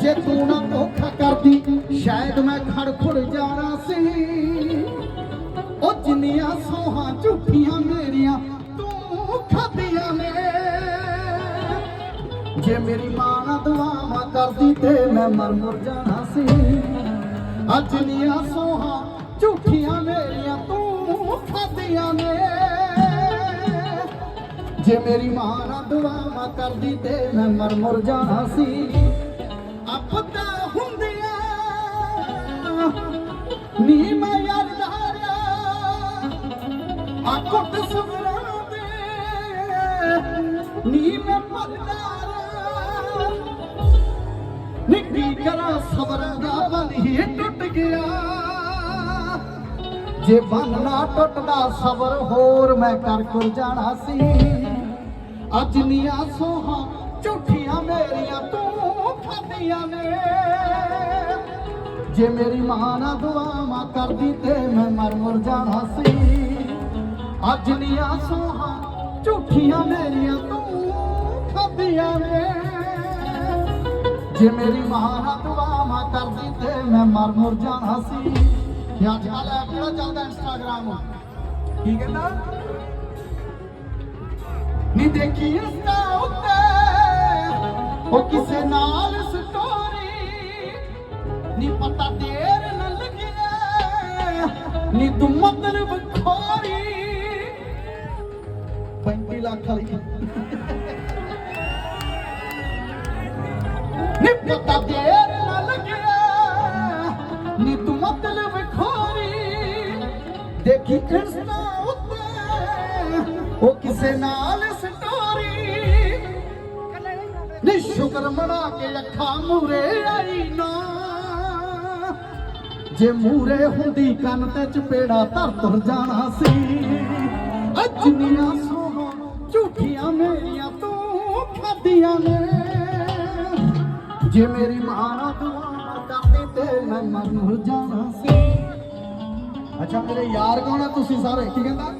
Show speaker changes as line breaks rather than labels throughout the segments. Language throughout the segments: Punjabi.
ਜੇ ਤੂੰ ਨਾ ਧੋਖਾ ਕਰਦੀ, ਸ਼ਾਇਦ ਮੈਂ ਖੜ ਜਾਣਾ ਸੀ। ਉਹ ਜਿੰਨੀਆਂ ਸੋਹਾਂ ਝੂਠੀਆਂ ਮੇਰੀਆਂ ਤੂੰ ਖਾਧੀਆਂ ਨੇ। ਜੇ ਮੇਰੀ ਮਾਂ ਨਾ ਦੁਆਵਾਂ ਕਰਦੀ ਤੇ ਮੈਂ ਮਰ ਮੁਰ ਜਾਣਾ ਸੀ। ਅੱਜ ਨੀਆਂ ਸੋਹਾਂ ਝੂਠੀਆਂ ਮੇਰੀਆਂ ਤੂੰ ਖਾਧੀਆਂ ਨੇ। ਜੇ ਮੇਰੀ ਮਾਂ ਨਾ ਦੁਆਵਾਂ ਕਰਦੀ ਤੇ ਮੈਂ ਮਰ ਮੁਰ ਜਾਣਾ ਸੀ। ਆਪਦਾ ਹੁੰਦੀਆਂ ਨੀ ਮੈਂ ਯਾਰ ਧਾਰਿਆ ਆ ਕੁੱਟ ਸੁਭਰਾਂ ਦੇ ਨੀ ਮੈਂ ਮਰਦਾਰ ਨਿੱਕੀ ਕਰਾਂ ਸਬਰਾਂ ਦਾ ਬੰਨ ਹੀ ਟੁੱਟ ਗਿਆ। ਜੇ ਬੰਨ ਨਾ ਟੁੱਟਦਾ, ਸਬਰ ਹੋਰ ਮੈਂ ਕਰ ਕਰ ਜਾਣਾ ਸੀ। ਅੱਜ ਨੀਆਂ ਸੋਹਾਂ ਝੂਠੀਆਂ ਮੇਰੀਆਂ ਤੂੰ ਖਾਦੀਆਂ ਨੇ। ਜੇ ਮੇਰੀ ਮਾਂ ਨਾ ਦੁਆਵਾਂ ਕਰਦੀ ਤੇ ਮੈਂ ਮਰ ਮੁਰ ਜਾਣਾ ਸੀ। ਅੱਜ ਨੀਆਂ ਸੋਹਾਂ ਝੂਠੀਆਂ ਮੇਰੀਆਂ ਤੂੰ ਖਾਧੀਆਂ ਨੇ। ਜੇ ਮੇਰੀ ਮਾਂ ਨਾ ਦੁਆਵਾਂ ਕਰਦੀ ਤੇ ਮੈਂ ਮਰ ਮੁਰ ਜਾਣਾ ਸੀ। ਅੱਜ ਕੱਲ ਐਪ ਕਿਹੜਾ ਚੱਲਦਾ ਇੰਸਟਾਗ੍ਰਾਮ? ਕੀ ਕਹਿੰਦਾ? ਨੀ ਦੇਖੀ ਇੰਸਟਾ ਉੱਤੇ। ਉਹ ਕਿਸੇ ਨਾਲ ਸਟੋਰੀ ਨੀ ਪਤਾ ਦੇਰ ਨਾ ਲੱਗਿਆ ਨੀ ਤੂੰ ਮਤਲਬ ਖੋਰੀ। 35 ਲੱਖ ਵਾਲੀ। ਨੀ ਪਤਾ ਦੇਰ ਨਾ ਲੱਗਿਆ ਨੀ ਤੂੰ ਮਤਲਬ ਖੋਰੀ। ਦੇਖੀ ਇੰਸਟਾ ਕਿਸੇ ਨਾਲ ਸਟੋਰੀ ਨੀ ਸ਼ੁਕਰ ਮਨਾ ਕੇ ਅੱਖਾਂ ਮੂਰੇ ਆਈ ਨਾ। ਜੇ ਮੂਰੇ ਹੁੰਦੀ ਕੰਨ ਤੇ ਚਪੇੜਾ ਧਰ ਤੁਰ ਜਾਣਾ ਸੀ। ਅਜਨੀਆਂ ਸੋਹਾਂ ਝੂਠੀਆਂ ਮੇਰੀਆਂ ਤੂੰ ਖਾਧੀਆਂ ਨੇ। ਜੇ ਮੇਰੀ ਮਾਂ ਨਾ ਦੁਆ ਕਰਦੀ ਤੇ ਮੈਂ ਮਰ ਜਾਣਾ ਸੀ। ਅੱਛਾ ਮੇਰੇ ਯਾਰ ਕੌਣ ਆ ਤੁਸੀਂ ਸਾਰੇ? ਕੀ ਕਹਿੰਦਾ?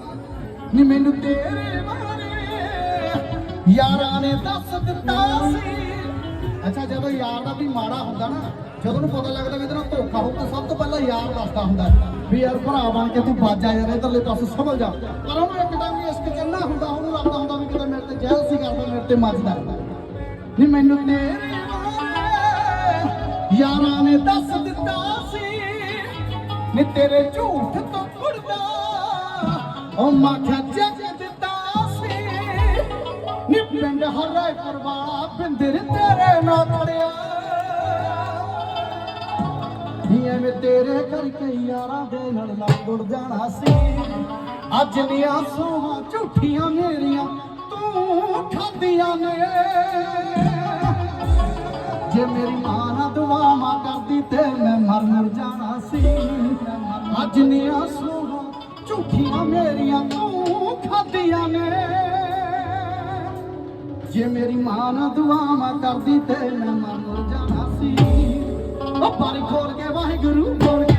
ਨੀ ਮੈਨੂੰ ਤੇਰੇ ਬਾਰੇ ਯਾਰਾਂ ਨੇ ਦੱਸ ਦਿੱਤਾ ਸੀ। ਅੱਛਾ, ਜਦੋਂ ਯਾਰ ਦਾ ਵੀ ਮਾੜਾ ਹੁੰਦਾ ਨਾ, ਜਦੋਂ ਨੂੰ ਪਤਾ ਲੱਗਦਾ ਵੀ ਇਹਦੇ ਧੋਖਾ ਹੋ ਸਭ ਤੋਂ ਪਹਿਲਾਂ ਯਾਰ ਦੱਸਦਾ ਹੁੰਦਾ ਵੀ ਯਾਰ ਭਰਾ ਬਣ ਕੇ ਤੂੰ ਬਾਜਾ ਯਾਰ ਇਧਰਲੇ ਪਾਸੇ ਸਮਝ ਜਾ। ਪਰ ਉਹਨੂੰ ਇੱਕ ਟਾਈਮ ਇਸ਼ਕ ਚੱਲਣਾ ਹੁੰਦਾ, ਉਹਨੂੰ ਲੱਗਦਾ ਹੁੰਦਾ ਵੀ ਕਿਤੇ ਮੇਰੇ ਤੇ ਜੈਲਸੀ ਕਰਦਾ, ਮੇਰੇ ਤੇ ਮੱਚਦਾ ਨੀ ਮੈਨੂੰ ਤੇਰੇ ਯਾਰਾਂ ਨੇ ਦੱਸ ਦਿੱਤਾ ਸੀ। ਨੀ ਤੇਰੇ ਝੂਠ ਤੋਂ ਕੁੜਦਾ ਉਹ ਮਾਖਿਆ ਜੱਗ ਦਿੱਤਾ ਸੀ। ਨੀ ਪਿੰਡ ਹਰਾਏ ਪਰਵਾਲਾ ਬਿੰਦਰ ਤੇਰੇ ਨਾਲ ਖੜਿਆ। ਨੀ ਐਵੇਂ ਤੇਰੇ ਕਰਕੇ ਯਾਰਾਂ ਦੇ ਨਾਲ ਲੱਗ ਉੜ ਜਾਣਾ ਸੀ। ਅੱਜ ਨੀਆਂ ਸੋਹਾਂ ਝੂਠੀਆਂ ਮੇਰੀਆਂ ਤੂੰ ਖਾਧੀਆਂ ਨੇ। ਜੇ ਮੇਰੀ ਮਾਂ ਨਾ ਦੁਆਵਾਂ ਕਰਦੀ ਤੇ ਮੈਂ ਮਰ ਮਰ ਜਾਣਾ ਸੀ। ਅੱਜ ਨੀਆਂ ਸੋਹਾਂ ਝੂਠੀਆਂ ਮੇਰੀਆਂ ਤੂੰ ਖਾਧੀਆਂ ਨੇ। ਜੇ ਮੇਰੀ ਮਾਂ ਨਾ ਦੁਆਵਾਂ ਕਰਦੀ ਤੇ ਮੈਂ ਮਰ ਜਾਣਾ ਸੀ। ਉਹ ਪਰ ਖੋਲ ਕੇ ਵਾਹਿਗੁਰੂ ਬੋਲ ਕੇ